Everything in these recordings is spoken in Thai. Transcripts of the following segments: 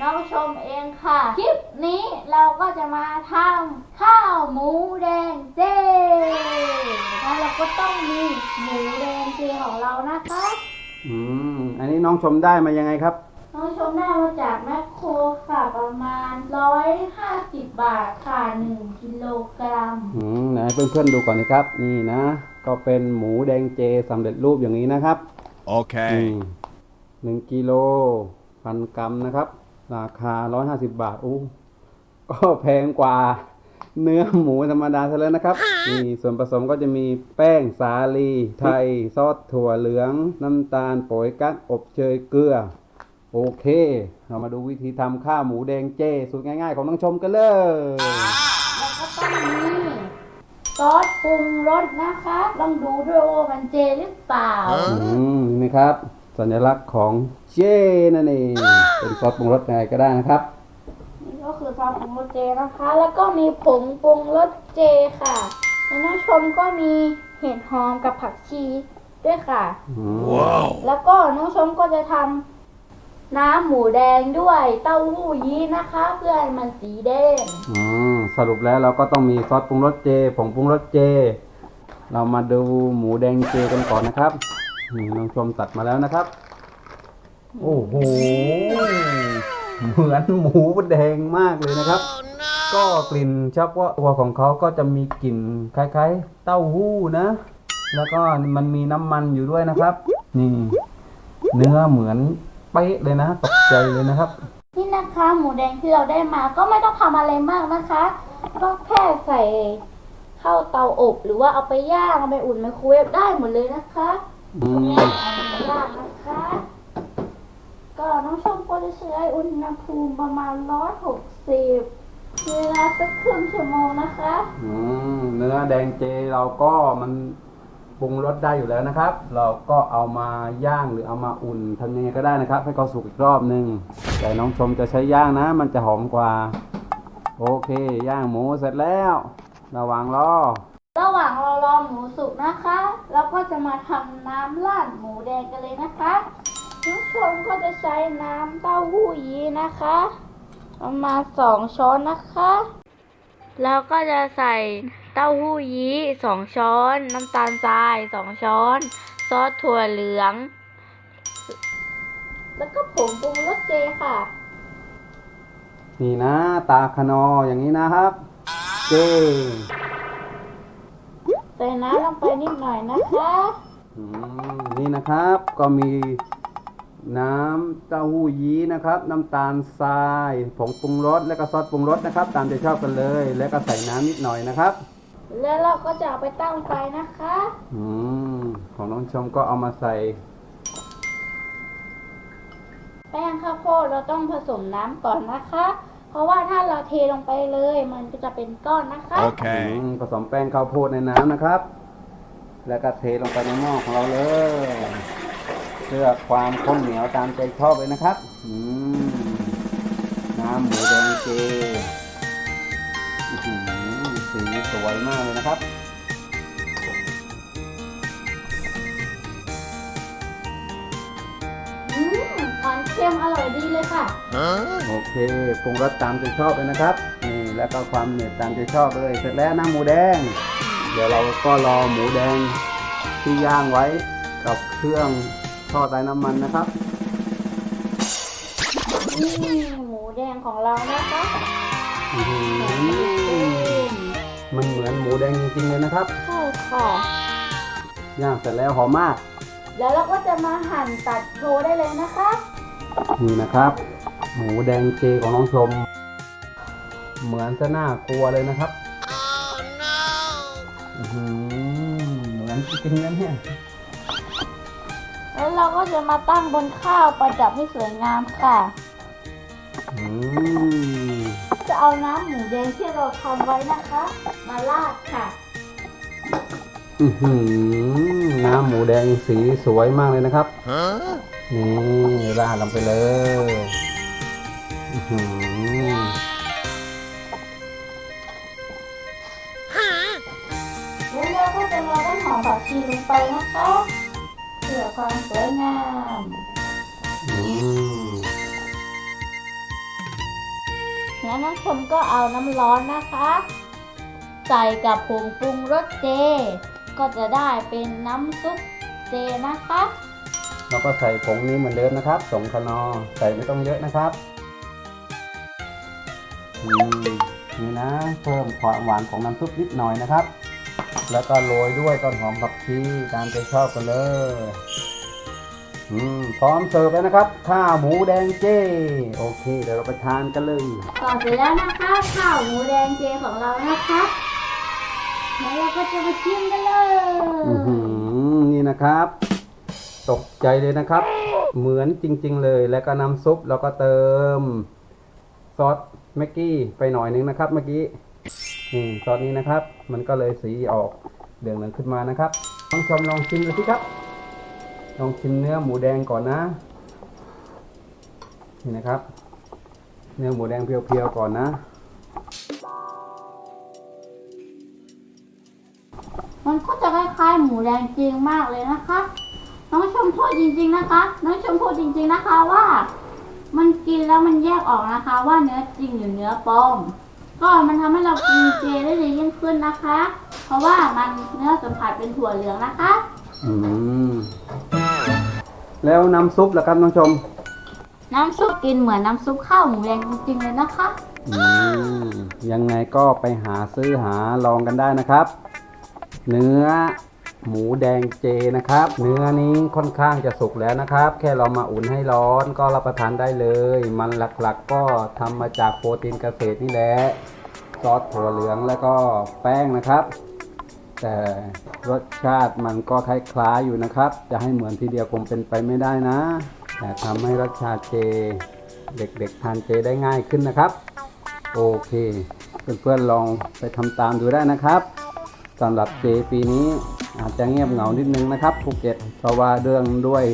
น้องชมเองค่ะ คลิปนี้เราก็จะมาทำข้าวหมูแดงเจแล้วเราก็ต้องมีหมูแดงเจของเรานะคะ อืม อันนี้น้องชมได้มายังไงครับ น้องชมได้มาจากแมคโครค่ะประมาณ 150 บาทค่ะ 1กิโลกรัม อืมไหนเพื่อนๆดูก่อนนะครับ นี่นะ ก็เป็นหมูแดงเจสำเร็จรูปอย่างนี้นะครับ Okay. นี่หนึ่งกิโลพันกรัมนะครับ ราคา150บาท โอ้ ก็แพงกว่าเนื้อหมูธรรมดาซะแล้วนะครับนี่ส่วนผสมก็จะมีแป้งสาลีไทย ซอสถั่วเหลือง น้ำตาลโป๋ยกั๊กอบเชยเกลือ โอเค เรามาดูวิธีทำข้าวหมูแดงเจ สูตรง่ายๆของน้องชมกันเลยแล้วก็ต้องมีซอสปรุงรสนะคะ ต้องดูด้วยว่ามันเจหรือเปล่า อืมนี่นะครับ สัญลักษณ์ของเจนั่นเองเป็นซอสปรุงรสยังไงก็ได้นะครับ นี่ก็คือซอสปรุงรสเจนะคะ แล้วก็มีผงปรุงรสเจค่ะแล้วน้องชมก็มีเห็ดหอมกับผักชีด้วยค่ะอืม Wow. แล้วก็น้องชมก็จะทำน้ำหมูแดงด้วยเต้าหู้ยี้นะคะ เพื่อให้มันสีแดง อืมสรุปแล้วเราก็ต้องมีซอสปรุงรสเจ ผงปรุงรสเจ เรามาดูหมูแดงเจกันก่อนนะครับ นี่น้องชมตัดมาแล้วนะครับ โอ้โห เหมือนหมูแดงมากเลยนะครับ ก็กลิ่นเฉพาะตัวของเขาก็จะมีกลิ่นคล้ายๆ เต้าหู้นะ แล้วก็มันมีน้ำมันอยู่ด้วยนะครับ นี่ เนื้อเหมือนเป๊ะเลยนะตกใจเลยนะครับ นี่นะคะ หมูแดงที่เราได้มาก็ไม่ต้องทำอะไรมากนะคะ ก็แค่ใส่เข้าเตาอบ หรือว่าเอาไปย่างเอาไปอุ่นไมโครเวฟได้หมดเลยนะคะ อืมยากนะคะก็น้องชมก็จะใช้อุณหภูมิประมาณ 160 เวลาสักครึ่งชั่วโมงนะคะ อืมเนื้อแดงเจเราก็มันปรุงรสได้อยู่แล้วนะครับ เราก็เอามาย่างหรือเอามาอุ่นทำยังไงก็ได้นะครับ ให้เขาสุกอีกรอบหนึ่งแต่น้องชมจะใช้ย่างนะ มันจะหอมกว่า โอเค ย่างหมูเสร็จแล้ว ระหว่างรอ ระหว่างเรารอหมูสุกนะคะ เราก็จะมาทำน้ำราดหมูแดงกันเลยนะคะน้องชมก็จะใช้น้ำเต้าหู้ยี้นะคะ ประมาณสองช้อนนะคะ แล้วก็จะใส่เต้าหู้ยี้สองช้อน น้ำตาลทรายสองช้อน ซอสถั่วเหลือง แล้วก็ผงปรุงรสเจค่ะ นี่นะ ตาคนออย่างนี้นะครับ เจ ใส่น้ำลงไปนิดหน่อยนะคะอืมนี่นะครับก็มีน้ำเต้าหู้ยี้นะครับ น้ำตาลทรายผงปรุงรสและก็ซอสปรุงรสนะครับ ตามใจชอบกันเลย แล้วก็ใส่น้ำนิดหน่อยนะครับ แล้วเราก็จะเอาไปตั้งไฟนะคะ อืมของน้องชมก็เอามาใส่แป้งข้าวโพดเราต้องผสมน้ำก่อนนะคะ เพราะว่าถ้าเราเทลงไปเลย มันก็จะเป็นก้อนนะคะอื Okay. มผสมแป้งข้าวโพดในน้ำนะครับ แล้วก็เทลงไปในหม้อของเราเลยเพื่อความข้นเหนียวตามใจชอบเลยนะครับอืมน้ำหมูแดงเจอื้อหือสีสวยมากเลยนะครับ โอเคปรุงรสตามใจชอบเลยนะครับนี่แล้วก็ความเหนียวตามใจชอบเลย เสร็จแล้วน้ำหมูแดง เดี๋ยวเราก็รอหมูแดงที่ย่างไว้กับเครื่องทอดไร้น้ำมันนะครับนี่หมูแดงของเรานะคะอื้อหือมันเหมือนหมูแดงจริงๆเลยนะครับ ใช่ค่ะ ย่างเสร็จแล้วหอมมาก แล้วเราก็จะมาหั่นตัดโชว์ได้เลยนะคะ นี่นะครับ หมูแดงเจของน้องชม เหมือนจะน่ากลัวเลยนะครับ oh, no. เหมือนจริงๆนะเนี่ย แล้วเราก็จะมาตั้งบนข้าวประดับให้สวยงามค่ะ อืมจะเอาน้ำหมูแดงที่เราทำไว้นะคะ มาราดค่ะ อื้อหือน้ำหมูแดงสีสวยมากเลยนะครับ Huh? นี่ราดลงไปเลยอือหือแล้วเราก็จะมาต้นหอมผักชีลงไปนะคะเพื่อความสวยงามอืมแล้วน้องชมก็เอาน้ำร้อนนะคะ ใส่กับผงปรุงรสเจ ก็จะได้เป็นน้ำซุปเจนะคะ เราก็ใส่ผงนี้เหมือนเดิมนะครับสงคนอใส่ไม่ต้องเยอะนะครับอืมนี่นะเพิ่มความหวานของน้ำซุปนิดหน่อยนะครับ แล้วก็โรยด้วยต้นหอมผักชีตามใจชอบกันเลยอืมพร้อมเสิร์ฟแล้วนะครับข้าวหมูแดงเจ้โอเค เดี๋ยวเราไปทานกันเลยต่อเสร็จแล้วนะคะข้าวหมูแดงเจของเรานะคะแล้วเราก็จะมาชิมกันเลยอือหือนี่นะครับ ตกใจเลยนะครับ เหมือนจริง ๆ เลยแล้วก็น้ำซุปเราก็เติมซอสแม็กกี้ไปหน่อยนึงนะครับ เมื่อกี้นี่ซอสนี้นะครับ มันก็เลยสีออกเหลืองขึ้นมานะครับลองชมลองชิมดูสิครับ ลองชิมเนื้อหมูแดงก่อนนะ นี่นะครับ เนื้อหมูแดงเพียวๆก่อนนะมันก็จะคล้ายๆหมูแดงจริงมากเลยนะคะ น้องชมพูดจริง ๆนะคะ น้องชมพูดจริง ๆนะคะว่า มันกินแล้วมันแยกออกนะคะ ว่าเนื้อจริงหรือเนื้อปลอม ก็มันทำให้เรากินเจได้ดียิ่งขึ้นนะคะ เพราะว่ามันเนื้อสัมผัสเป็นถั่วเหลืองนะคะอืมแล้วน้ำซุปล่ะครับน้องชม น้ำซุปกินเหมือนน้ำซุปข้าวหมูแดงจริงๆเลยนะคะอืมยังไงก็ไปหาซื้อหาลองกันได้นะครับ เนื้อ หมูแดงเจนะครับ เนื้อนี้ค่อนข้างจะสุกแล้วนะครับ แค่เรามาอุ่นให้ร้อนก็รับประทานได้เลย มันหลักๆก็ทำมาจากโปรตีนเกษตรนี่แหละซอสถั่วเหลืองแล้วก็แป้งนะครับ แต่รสชาติมันก็คล้ายๆอยู่นะครับ จะให้เหมือนทีเดียวคงเป็นไปไม่ได้นะ แต่ทำให้รสชาติเจ เด็กๆทานเจได้ง่ายขึ้นนะครับ โอเค เพื่อนๆลองไปทำตามดูได้นะครับสำหรับเจปีนี้ อาจจะเงียบเหงานิดนึงนะครับภูเก็ตเพราะว่าเรื่องด้วย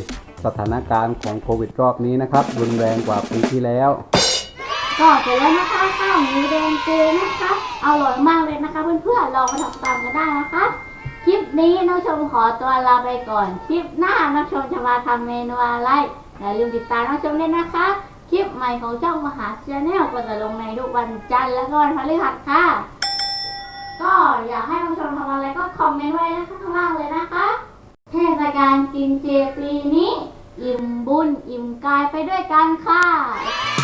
สถานการณ์ของโควิดรอบนี้นะครับ รุนแรงกว่าปีที่แล้ว ก็เสร็จแล้วนะคะข้าวหมูแดงเจนะคะอร่อยมากเลยนะคะ เพื่อนๆลองไปทำตามกันได้นะคะคลิปนี้น้องชมขอตัวลาไปก่อน คลิปหน้าน้องชมจะมาทำเมนูอะไรอย่าลืมติดตามน้องชมด้วยนะคะ คลิปใหม่ของช่องมหาชาแนลก็จะลงในทุกวันจันทร์และก็วันพฤหัสค่ะ ก็อยากให้ผู้ชมทำอะไรก็คอมเมนต์ไว้นะคะข้างล่างเลยนะคะ เทศกาลกินเจปีนี้ อิ่มบุญอิ่มกายไปด้วยกันค่ะ